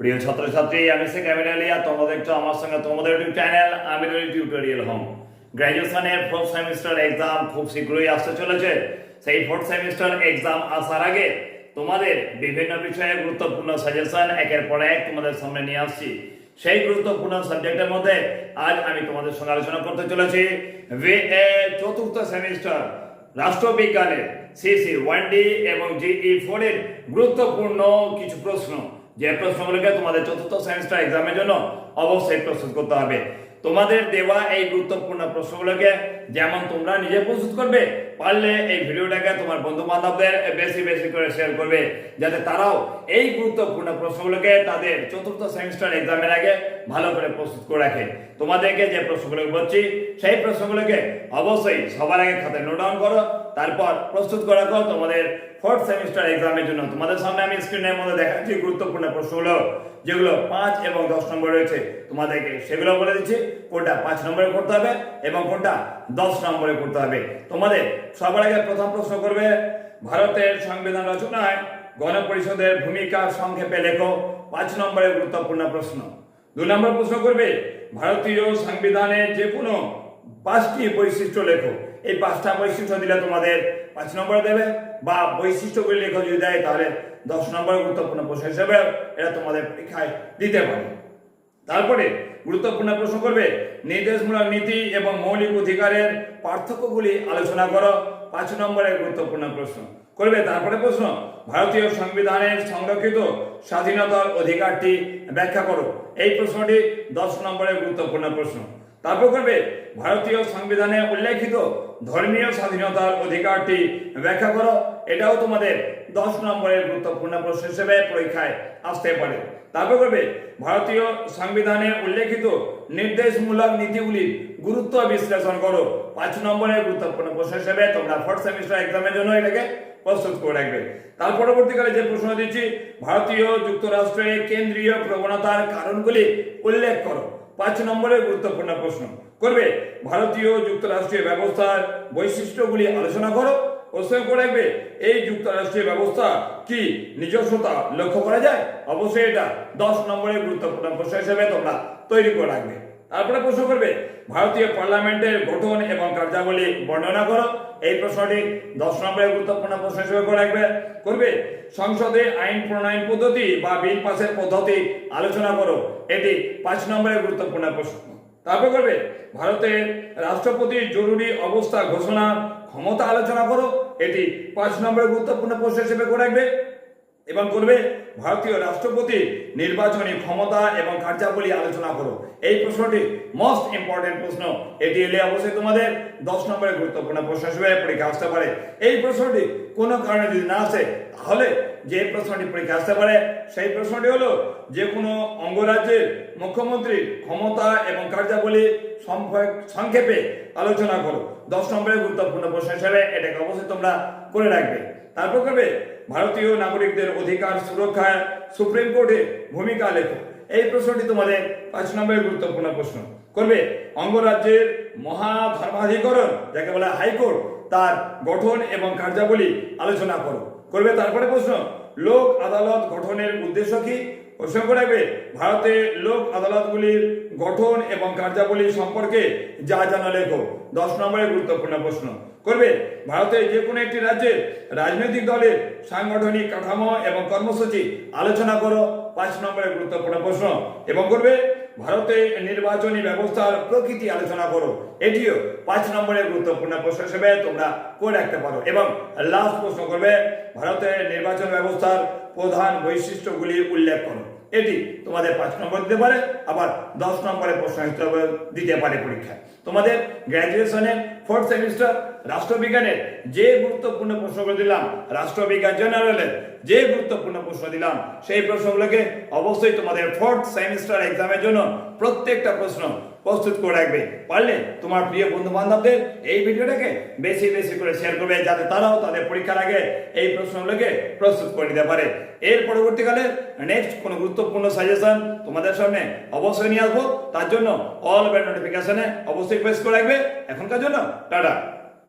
প্রিয় ছাত্রছাত্রী, আমি সে ক্যামেরা লিয়া তোমরা দেখছ আমার সঙ্গে তোমাদের YouTube channel Amirul tutorial home গ্র্যাজুয়েশনের fourth semester exam খুব শীঘ্রই আসতে চলেছে। সেই ফোর্থ সেমিস্টার এক্সাম আসার আগে তোমাদের বিভিন্ন বিষয়ে গুরুত্বপূর্ণ সাজেশন একের পর এক তোমাদের সামনে নিয়ে আসছি। সেই গুরুত্বপূর্ণ সাবজেক্টের মধ্যে আজ আমি তোমাদের সঙ্গে আলোচনা করতে চলেছি। চতুর্থ সেমিস্টার রাষ্ট্রবিজ্ঞানের সিসি ওয়ান ডি এবং জিই ফোর এর গুরুত্বপূর্ণ কিছু প্রশ্ন। যে প্রশ্নগুলোকে তোমাদের চতুর্থ সেমিস্টার এক্সামের জন্য অবশ্যই প্রস্তুত করতে হবে। তোমাদের দেওয়া এই গুরুত্বপূর্ণ প্রশ্নগুলোকে যেমন তোমরা নিজে প্রস্তুত করবে, পারলে এই ভিডিওটাকে তোমার বন্ধু বান্ধবদের বেশি বেশি করে শেয়ার করবে, যাতে তারাও এই গুরুত্বপূর্ণ প্রশ্নগুলোকে তাদের চতুর্থ সেমিস্টার এক্সামের আগে ভালো করে প্রস্তুত করে রাখে। তোমাদেরকে যে প্রশ্নগুলো বলছি, সেই প্রশ্নগুলোকে অবশ্যই সবার আগে খাতে নোট ডাউন করো, তারপর প্রস্তুত করে রাখো তোমাদের ফোর্থ সেমিস্টার এক্সামের জন্য। তোমাদের সামনে আমি স্ক্রিনের মধ্যে দেখাচ্ছি গুরুত্বপূর্ণ প্রশ্নগুলো, যেগুলো পাঁচ এবং দশ নম্বর রয়েছে। তোমাদেরকে সেগুলো বলে দিচ্ছি। কোনটা পাঁচ নম্বরে করতে হবে এবং কোনটা দশ নম্বরে করতে হবে। তোমাদের সবার আগে প্রথম প্রশ্ন করবে, ভারতের সংবিধান রচনায় গণপরিষদের ভূমিকা সংক্ষেপে লেখো। পাঁচ নম্বরের গুরুত্বপূর্ণ প্রশ্ন। দু নম্বর প্রশ্ন করবে, ভারতীয় সংবিধানের যে কোনো পাঁচটি বৈশিষ্ট্য লেখো। এই পাঁচটা বৈশিষ্ট্য দিলে তোমাদের পাঁচ নম্বরে দেবে বা বৈশিষ্ট্যগুলি লেখো যদি দেয় তাহলে দশ নম্বর গুরুত্বপূর্ণ প্রশ্ন হিসেবে এটা তোমাদের পরীক্ষায় দিতে পারে। তারপরে গুরুত্বপূর্ণ প্রশ্ন করবে। নির্দেশমূলক নীতি এবং মৌলিক অধিকারের পার্থক্যগুলি আলোচনা করো। পাঁচ নম্বরের গুরুত্বপূর্ণ প্রশ্ন করবে, তারপরে প্রশ্ন, ভারতীয় সংবিধানের সংরক্ষিত স্বাধীনতার অধিকারটি ব্যাখ্যা করো। এই প্রশ্নটি দশ নম্বরের গুরুত্বপূর্ণ প্রশ্ন। তারপর করবে ভারতীয় সংবিধানে উল্লেখিত ধর্মীয় স্বাধীনতার অধিকারটি ব্যাখ্যা করো। এটাও তোমাদের দশ নম্বরের গুরুত্বপূর্ণ প্রশ্ন হিসেবে পরীক্ষায় আসতে পারে। তারপর করবে ভারতীয় সংবিধানে উল্লেখিত নির্দেশমূলক নীতিগুলির গুরুত্ব বিশ্লেষণ করো। পাঁচ নম্বরের গুরুত্বপূর্ণ প্রশ্ন হিসেবে তোমরা ফোর্থ সেমিস্টার এক্সামের জন্য এটাকে প্রস্তুত করে রাখবে। তার পরবর্তীকালে যে প্রশ্ন দিচ্ছি, ভারতীয় যুক্তরাষ্ট্রের কেন্দ্রীয় প্রবণতার কারণগুলি উল্লেখ করো। পাঁচ নম্বরের গুরুত্বপূর্ণ প্রশ্ন। করবে, ভারতীয় যুক্তরাষ্ট্রীয় ব্যবস্থার বৈশিষ্ট্যগুলি আলোচনা করো। প্রশ্ন করে রাখবে, এই যুক্তরাষ্ট্রীয় ব্যবস্থা কি নিজস্বতা লক্ষ্য করা যায়? অবশ্যই এটা দশ নম্বরের গুরুত্বপূর্ণ প্রশ্ন হিসেবে তোমরা তৈরি করে রাখবে। তারপরে প্রশ্ন করবে, ভারতীয় পার্লামেন্টের গঠন এবং কার্যাবলী বর্ণনা করো। এই প্রশ্নটি দশ নম্বরের গুরুত্বপূর্ণ প্রশ্ন হিসেবে রাখবে। করবে, সংসদে আইন প্রণয়ন পদ্ধতি বা বিল পাসের পদ্ধতি আলোচনা করো। এটি পাঁচ নম্বরের গুরুত্বপূর্ণ প্রশ্ন। তারপর করবে, ভারতের রাষ্ট্রপতির জরুরি অবস্থা ঘোষণা ক্ষমতা আলোচনা করো। এটি পাঁচ নম্বরের গুরুত্বপূর্ণ প্রশ্ন হিসেবে রাখবে। এবং করবে ভারতীয় রাষ্ট্রপতি নির্বাচনী ক্ষমতা এবং কার্যাবলী আলোচনা করো। এই প্রশ্নটি মোস্ট ইম্পর্টেন্ট প্রশ্ন। এটি এলে অবশ্যই তোমাদের দশ নম্বরের গুরুত্বপূর্ণ প্রশ্ন হিসেবে পরীক্ষা আসতে পারে। এই প্রশ্নটি কোনো কারণে যদি না আসে, তাহলে যে প্রশ্নটি পরীক্ষা আসতে পারে, সেই প্রশ্নটি হলো যে কোনো অঙ্গরাজ্যের মুখ্যমন্ত্রীর ক্ষমতা এবং কার্যাবলী সংক্ষেপে আলোচনা করো। দশ নম্বরের গুরুত্বপূর্ণ প্রশ্ন হিসেবে এটাকে অবশ্যই তোমরা করে রাখবে। তারপর করবে, ভারতীয় নাগরিকদের অধিকার সুরক্ষায় সুপ্রিম কোর্টে ভূমিকা লেখো। এই প্রশ্নটি তোমাদের পাঁচ নম্বরের গুরুত্বপূর্ণ প্রশ্ন। করবে, অঙ্গরাজ্যের মহাধর্মাধিকরণ, যাকে বলা হাইকোর্ট, তার গঠন এবং কার্যাবলী আলোচনা করো। করবে তারপরে প্রশ্ন, লোক আদালত গঠনের উদ্দেশ্য কি? প্রশ্ন রাখবে ভারতে লোক আদালতগুলির গঠন এবং কার্যাবলী সম্পর্কে যা জানা লেখো। দশ নম্বরের গুরুত্বপূর্ণ প্রশ্ন। করবে ভারতের যে কোনো একটি রাজ্যের রাজনৈতিক দলের সাংগঠনিক কাঠামো এবং কর্মসূচি আলোচনা করো। পাঁচ নম্বরের গুরুত্বপূর্ণ প্রশ্ন। এবং করবে ভারতে নির্বাচনী ব্যবস্থার প্রকৃতি আলোচনা করো। এটিও পাঁচ নম্বরের গুরুত্বপূর্ণ প্রশ্ন হিসেবে তোমরা করে রাখতে পারো। এবং লাস্ট প্রশ্ন করবে ভারতের নির্বাচন ব্যবস্থার প্রধান বৈশিষ্ট্যগুলি উল্লেখ করো। এটি তোমাদের পাঁচ নম্বর দিতে পারে, আবার দশ নম্বরের প্রশ্ন হিসেবে দিতে পারে পরীক্ষায়। তোমাদের গ্র্যাজুয়েশনের ফোর্থ সেমিস্টার রাষ্ট্রবিজ্ঞানের যে গুরুত্বপূর্ণ প্রশ্নগুলো দিলাম, রাষ্ট্রবিজ্ঞান জেনারেলের যে গুরুত্বপূর্ণ প্রশ্ন দিলাম, সেই প্রশ্নগুলোকে অবশ্যই তোমাদের ফোর্থ সেমিস্টার এক্সামের জন্য প্রত্যেকটা প্রশ্ন প্রস্তুত করে রাখবে। পারলে তোমার প্রিয় বন্ধু বান্ধবদের এই ভিডিওটাকে বেশি বেশি করে শেয়ার করবে, যাতে তারাও তাদের পরীক্ষার আগে এই প্রশ্নগুলোকে প্রস্তুত করে নিতে পারে। এর পরবর্তীকালে নেক্সট কোনো গুরুত্বপূর্ণ সাজেশন তোমাদের সামনে অবশ্যই নিয়ে আসব। তার জন্য অল বেল নোটিফিকেশনে অবশ্যই প্রেস করে রাখবে। এখনকার জন্য টাটা।